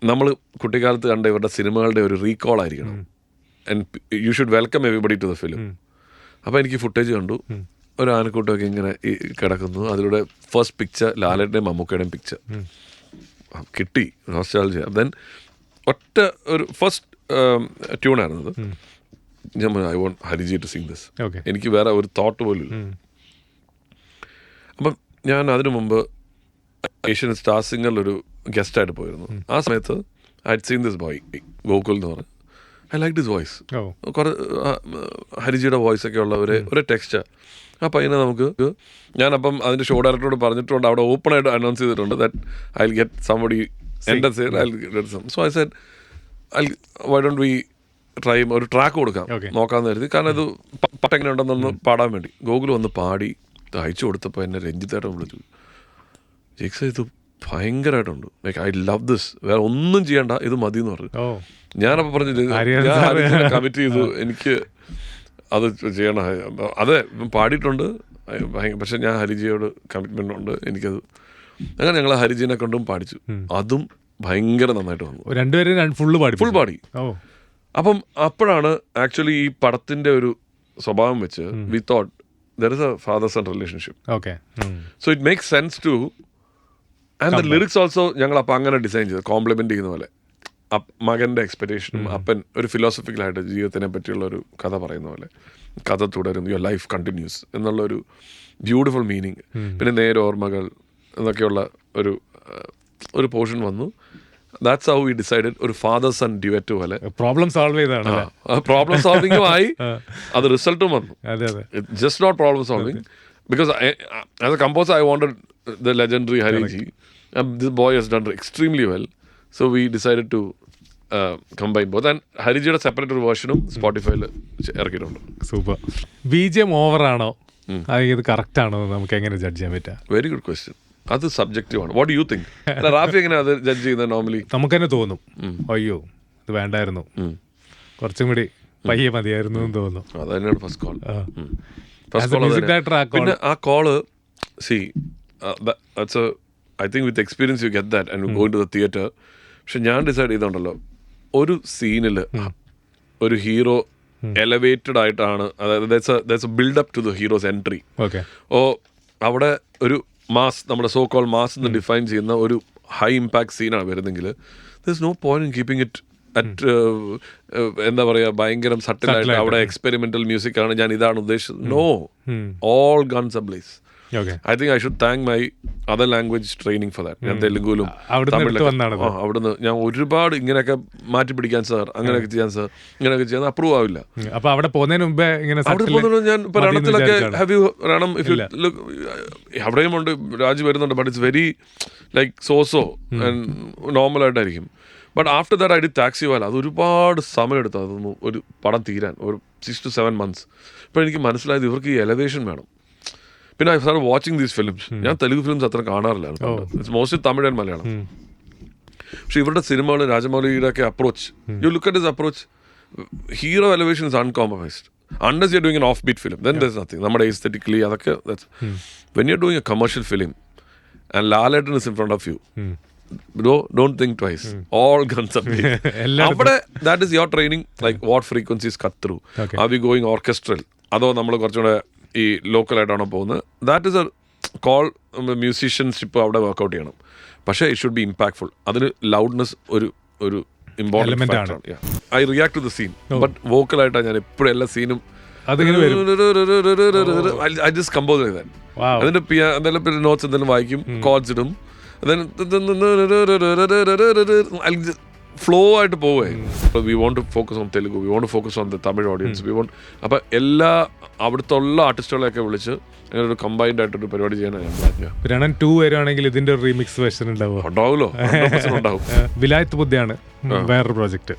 നമ്മൾ കുട്ടിക്കാലത്ത് കണ്ട ഇവരുടെ സിനിമകളുടെ ഒരു റീകോൾ ആയിരിക്കണം. And you should welcome everybody to the film അപ്പോൾ എനിക്ക് ഫുട്ടേജ് കണ്ടു. ഒരു ആനക്കൂട്ടമൊക്കെ ഇങ്ങനെ ഈ കിടക്കുന്നു. അതിലൂടെ ഫസ്റ്റ് പിക്ചർ ലാലേട്ടന്റെയും മമ്മൂക്കയുടെയും പിക്ചർ കിട്ടി. നോസ്റ്റാലജി ദെൻ ഒറ്റ ഒരു ഫസ്റ്റ് ട്യൂണായിരുന്നു അത്. ഞാൻ I want Hariji to sing this എനിക്ക് വേറെ ഒരു തോട്ട് പോലും ഇല്ല. അപ്പം ഞാൻ അതിനു മുമ്പ് ഏഷ്യൻ സ്റ്റാർ സിംഗറിൽ ഒരു ഗസ്റ്റായിട്ട് പോയിരുന്നു. ആ സമയത്ത് I seen this boy Gokul എന്ന് പറഞ്ഞു. ഐ ലൈക്ക് ഡിസ് വോയിസ് കുറെ ഹരിജിയുടെ വോയിസ് ഒക്കെ ഉള്ള ഒരു ഒരു ടെക്സ്റ്റ് ആ പയ്യനെ നമുക്ക് ഞാനപ്പം അതിന്റെ ഷോ ഡയറക്ടറോട് പറഞ്ഞിട്ടുണ്ട് അവിടെ ഓപ്പൺ ആയിട്ട് അനൗൺസ് ചെയ്തിട്ടുണ്ട് ദാറ്റ് ഐ ഗെറ്റ് സംബഡി എന്റെ so I said I why don't we try ഒരു ട്രാക്ക് കൊടുക്കാം. നോക്കാമെന്ന് കരുതി. കാരണം ഇത് പാട്ടെങ്ങനെ ഉണ്ടെന്നൊന്ന് പാടാൻ വേണ്ടി. ഗോകുൽ വന്ന് പാടി അയച്ചു കൊടുത്തപ്പോൾ എന്നെ രഞ്ജിത്തായിട്ട് വിളിച്ചു. ജിക്സ് ഇത് ഭയങ്കരമായിട്ടുണ്ട് ലൈക്ക് ഐ ലവ് ദിസ് വേറെ ഒന്നും ചെയ്യണ്ട ഇത് മതി എന്ന് പറഞ്ഞു ഞാനപ്പോൾ പറഞ്ഞു "ഇത് ഹരിഹരൻ ഞാൻ സാറ്. ഹരിഹരനെ കമ്മിറ്റ് ചെയ്തു. എനിക്ക് അത് ചെയ്യണം. അതെ പാടിയിട്ടുണ്ട്. പക്ഷെ ഞാൻ ഹരിജിയോട് കമ്മിറ്റ്മെന്റ് ഉണ്ട്. എനിക്കത് അങ്ങനെ ഞങ്ങൾ ഹരിജിനെ കൊണ്ടും പാടിച്ചു. അതും ഭയങ്കര നന്നായിട്ട് വന്നു. രണ്ടുപേരും ഫുള്ള് പാടി ഫുൾ പാടി. അപ്പം അപ്പോഴാണ് ആക്ച്വലി ഈ പടത്തിന്റെ ഒരു സ്വഭാവം വെച്ച് we thought there is a father son relationship okay so it makes sense to and the lyrics also ഞങ്ങൾ അപ്പം അങ്ങനെ ഡിസൈൻ ചെയ്തു. കോംപ്ലിമെന്റ് ചെയ്യുന്ന പോലെ. മകന്റെ എക്സ്പെക്ടേഷനും അപ്പൻ ഒരു ഫിലോസഫിക്കലായിട്ട് ജീവിതത്തിനെ പറ്റിയുള്ള ഒരു കഥ പറയുന്ന പോലെ. കഥ തുടരുന്നു. യുവർ ലൈഫ് കണ്ടിന്യൂസ് എന്നുള്ള ഒരു ബ്യൂട്ടിഫുൾ മീനിങ് പിന്നെ നേരെ ഓർമ്മകൾ എന്നൊക്കെയുള്ള ഒരു ഒരു പോർഷൻ വന്നു. ദാറ്റ്സ് ഹൗ വി ഡിസൈഡഡ് ഒരു ഫാദർ സൺ ഡ്യുവറ്റ് പോലെ. പ്രോബ്ലം സോൾവ് ചെയ്താണ് പ്രോബ്ലം സോൾവിംഗും ആയി. അത് റിസൾട്ടും വന്നു. Just not problem solving because I, as a composer I wanted the legendary Hariji and this boy has done extremely well. So we decided to combine both. And ഹരിജിയുടെ സെപ്പറേറ്റ് ഒരു വേർഷനും സ്പോട്ടിഫൈയിൽ ഇറക്കിയിട്ടുണ്ട്. സൂപ്പർ ബി ജി എം അല്ലെങ്കിൽ ഇത് കറക്റ്റ് ആണോ നമുക്ക് എങ്ങനെ ജഡ്ജ് ചെയ്യാൻ പറ്റുക വെരി ഗുഡ് ക്വസ്റ്റ്യൻ അത് സബ്ജക്റ്റീവ് ആണ്. വാട്ട് യു തിങ്ക് റാഫി എങ്ങനെ അത് ജഡ്ജ് ചെയ്യുന്നത് നോർമലി നമുക്ക് തന്നെ തോന്നും. അയ്യോ ഇത് വേണ്ടായിരുന്നു. കുറച്ചും കൂടി പയ്യെ മതിയായിരുന്നു എന്ന് തോന്നുന്നു അത് തന്നെയാണ് ഫസ്റ്റ് കോൾ പിന്നെ ആ call see that's I think with experience you get that and going to the theatre പക്ഷെ ഞാൻ ഡിസൈഡ് ചെയ്തോണ്ടല്ലോ ഒരു സീനിൽ ഒരു ഹീറോ എലവേറ്റഡ് ആയിട്ടാണ് അതായത് build up to the hero's entry okay ഓ അവിടെ ഒരു മാസ് നമ്മുടെ സോ കോൾ മാസ് എന്ന് ഡിഫൈൻ ചെയ്യുന്ന ഒരു ഹൈ ഇമ്പാക്ട് സീനാണ് വരുന്നെങ്കിൽ there no point in keeping it at എന്താ പറയുക ഭയങ്കരം സട്ടിലായിട്ട് അവിടെ എക്സ്പെരിമെന്റൽ മ്യൂസിക് ആണ് ഞാൻ ഇതാണ് ഉദ്ദേശിച്ചത്. No all guns ablaze I think I should thank my other language training for that ഞാൻ തെലുങ്കുലും അവിടുന്ന് തമിഴിലൊക്കെ- ഞാൻ ഒരുപാട് ഇങ്ങനെയൊക്കെ മാറ്റി പിടിക്കാൻ സാർ അങ്ങനെയൊക്കെ ചെയ്യാൻ സാർ ഇങ്ങനെയൊക്കെ ചെയ്യാൻ അപ്രൂവ് ആവില്ല. അപ്പൊ അവിടെ പോകുന്നതിന് മുമ്പേ ഇങ്ങനെ അവിടെ പോകുന്നതിന് ഞാൻ ഇപ്പൊ രണത്തിലൊക്കെ have you Ranam? If you look അവിടെയും ഉണ്ട് രാജ് വരുന്നുണ്ട് but it's very like so so normal ആയിട്ടായിരിക്കും. But after that I did Taxiwala അത് ഒരുപാട് സമയം എടുത്തു. അതൊന്ന് ഒരു പടം തീരാൻ. ഒരു സിക്സ് ടു സെവൻ മന്ത്സ് ഇപ്പോൾ എനിക്ക് മനസ്സിലായത് ഇവർക്ക് ഈ എലവേഷൻ വേണം. പിന്നെ I sir watching these films ഞാൻ തെലുങ്ക് ഫിലിംസ് അത്ര കാണാറില്ല it's mostly Tamil and Malayalam. പക്ഷെ ഇവരുടെ സിനിമകൾ രാജമൗലിയുടെ ഒക്കെ approach you look at is approach hero elevation is uncompromised unless you doing an offbeat film then thus nothing നമ്മുടെ എസ്തെറ്റിക്കലി അതൊക്കെ when you doing a commercial film and Lalettan is in front of you don't think twice all guns അവിടെ that is your training like what frequencies cut through. Are we going orchestral അതോ നമ്മൾ കുറച്ചുകൂടെ ഈ ലോക്കലായിട്ടാണോ പോകുന്നത്? That is a call musicianship അവിടെ വർക്കൗട്ട് ചെയ്യണം. പക്ഷേ ഇറ്റ് ഷുഡ് ബി ഇമ്പാക്ട്ഫുൾ അതിന് ലൗഡ്നെസ് ഒരു ഒരു Element ഇമ്പോർട്ടന്റ് ആണ്. I react to the scene but വോക്കലായിട്ടാണ് ഞാൻ എപ്പോഴും എല്ലാ സീനും അതിങ്ങനെ കമ്പോസ് ചെയ്ത് Wow. അതിന്റെ നോട്ട്സ് എന്തെങ്കിലും വായിക്കും കോഡ്സ് ഇടും. ഫ്ലോ ആയിട്ട് പോവേ we want to focus on Telugu we want focus on the Tamil audience we want അപ്പോൾ എല്ലാ അവിടുത്തെ ഉള്ള ആർട്ടിസ്റ്റുകളെയൊക്കെ വിളിച്ച് അങ്ങനെ ഒരു കമ്പൈൻഡ് ആയിട്ടൊരു പരിപാടി ചെയ്യാനാണ്. രണൻ ടു വരുവാണെങ്കിൽ ഇതിന്റെ ഒരു റീമിക്സ് വേർഷൻ ഉണ്ടാവും ഉണ്ടാവുമല്ലോ 100% ഉണ്ടാവും വിലായത്ത് ബുദ്ധിയാണ് വേറൊരു പ്രോജക്റ്റ്.